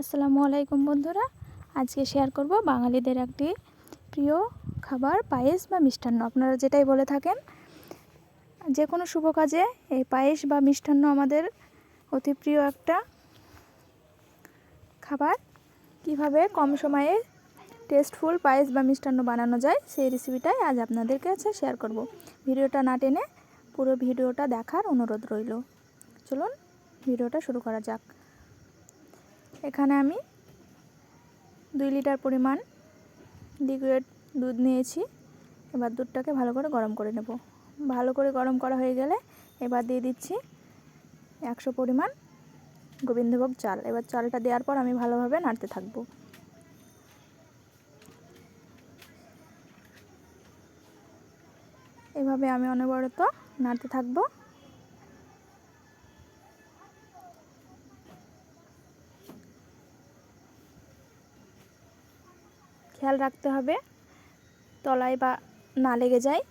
আসসালামু আলাইকুম বন্ধুরা। আজকে শেয়ার করব বাঙালিদের একটি প্রিয় খাবার, পায়েস বা মিষ্টান্ন। আপনারা যেটাই বলে থাকেন, যে কোনো শুভ কাজে এই পায়েস বা মিষ্টান্ন আমাদের অতি প্রিয় একটা খাবার। কীভাবে কম সময়ে টেস্টফুল পায়েস বা মিষ্টান্ন বানানো যায়, সেই রেসিপিটাই আজ আপনাদের কাছে শেয়ার করব। ভিডিওটা না টেনে পুরো ভিডিওটা দেখার অনুরোধ রইল। চলুন ভিডিওটা শুরু করা যাক। এখানে আমি দুই লিটার পরিমাণ লিকুইড দুধ নিয়েছি। এবার দুধটাকে ভালো করে গরম করে নেব। ভালো করে গরম করা হয়ে গেলে এবার দিয়ে দিচ্ছি একশো পরিমাণ গোবিন্দভোগ চাল। এবার চালটা দেওয়ার পর আমি ভালোভাবে নাড়তে থাকব। এভাবে আমি অনবরত নাড়তে থাকব। খেয়াল রাখতে হবে। তলায় বা না লেগে যায়।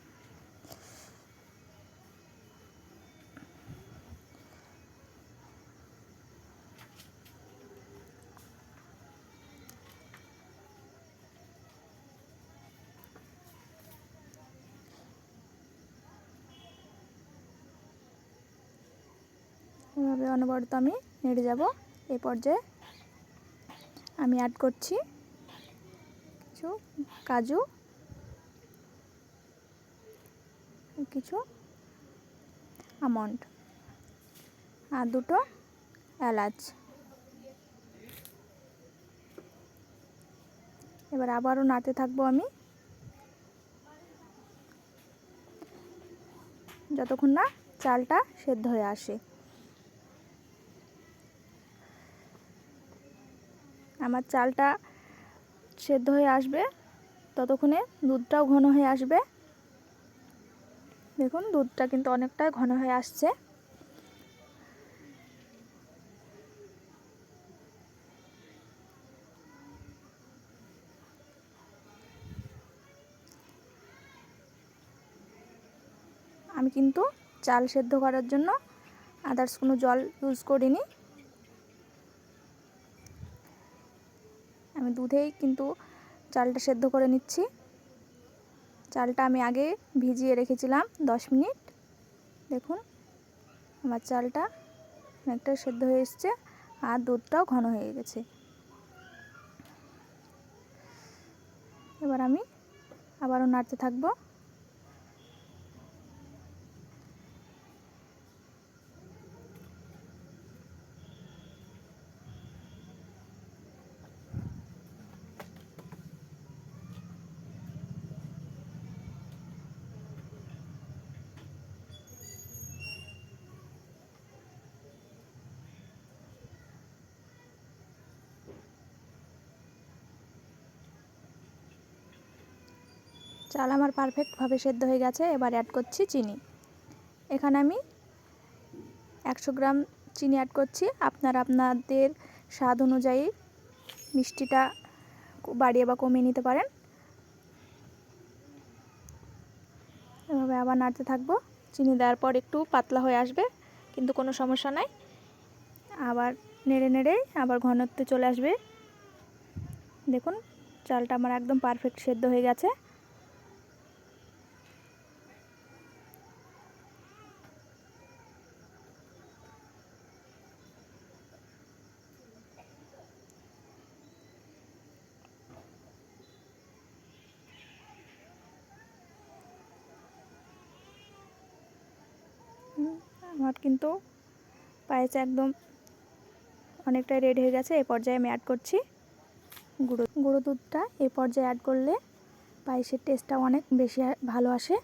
এভাবে অনবরত আমি নেড়ে যাব। এই পর্যায়ে আমি অ্যাড করছি। কিছু, কাজু, কিছু, আমন্ড, আর দুটো এলাচ। এবার আবারও নাড়তে থাকব আমি। যতক্ষণ না চালটা সেদ্ধ হয়ে আসে। আমার চালটা সেদ্ধ হয়ে আসবে, ততক্ষণে দুধটাও ঘন হয়ে আসবে। দেখুন, দুধটা কিন্তু অনেকটাই ঘন হয়ে আসছে। আমি কিন্তু চাল সেদ্ধ করার জন্য আদার্স কোনো জল ইউজ করিনি। আমি দুধেই কিন্তু চালটা সেদ্ধ করে নিচ্ছি। চালটা আমি আগে ভিজিয়ে রেখেছিলাম দশ মিনিট। দেখুন, আমার চালটা অনেকটা সেদ্ধ হয়ে এসছে আর দুধটাও ঘন হয়ে গেছে। এবার আমি আবারও নাড়তে থাকব। চাল আমার পারফেক্টভাবে সেদ্ধ হয়ে গেছে, এবার অ্যাড করছি চিনি। এখানে আমি একশো গ্রাম চিনি অ্যাড করছি। আপনারা আপনাদের স্বাদ অনুযায়ী মিষ্টিটা বাড়িয়ে বা কমিয়ে নিতে পারেন। এভাবে আবার নাড়তে থাকব। চিনি দেওয়ার পর একটু পাতলা হয়ে আসবে, কিন্তু কোনো সমস্যা নাই। আবার নেড়ে নেড়ে আবার ঘনত্বে চলে আসবে। দেখুন, চালটা আমার একদম পারফেক্ট সেদ্ধ হয়ে গেছে। আমার কিন্তু পায়েস একদম অনেকটাই রেডি হয়ে গেছে। এই পর্যায়ে আমি অ্যাড করছি গুঁড়ো গুঁড়ো দুধটা। এই পর্যায়ে অ্যাড করলে পায়েসের টেস্টটা অনেক বেশি ভালো আসে।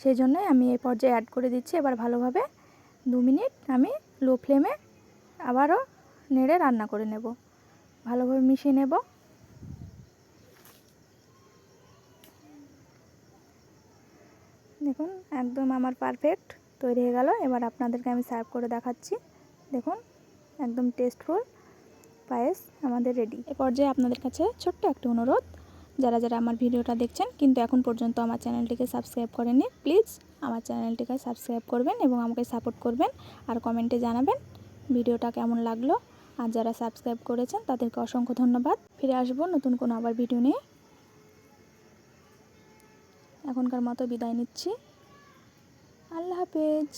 সেই জন্যই আমি এই পর্যায়ে অ্যাড করে দিচ্ছি। এবার ভালোভাবে দু মিনিট আমি লো ফ্লেমে আবারও নেড়ে রান্না করে নেব। ভালোভাবে মিশিয়ে নেব। দেখুন, একদম আমার পারফেক্ট তৈরি হয়ে গেল। এবার আপনাদেরকে আমি সার্ভ করে দেখাচ্ছি। দেখুন, একদম টেস্টফুল পায়েস আমাদের রেডি এ পর্যায়ে আপনাদের কাছে ছোট্ট একটা অনুরোধ। যারা যারা আমার ভিডিওটা দেখছেন, কিন্তু এখন পর্যন্ত আমার চ্যানেলটিকে সাবস্ক্রাইব করেনি প্লিজ আমার চ্যানেলটিকে সাবস্ক্রাইব করবেন এবং আমাকে সাপোর্ট করবেন আর কমেন্টে জানাবেন ভিডিওটা কেমন লাগল। আর যারা সাবস্ক্রাইব করেছেন, তাদেরকে অসংখ্য ধন্যবাদ। ফিরে আসব নতুন কোনো আবার ভিডিও নিয়ে। এখনকার মতো বিদায় নিচ্ছি। আল্লাহ হাফেজ।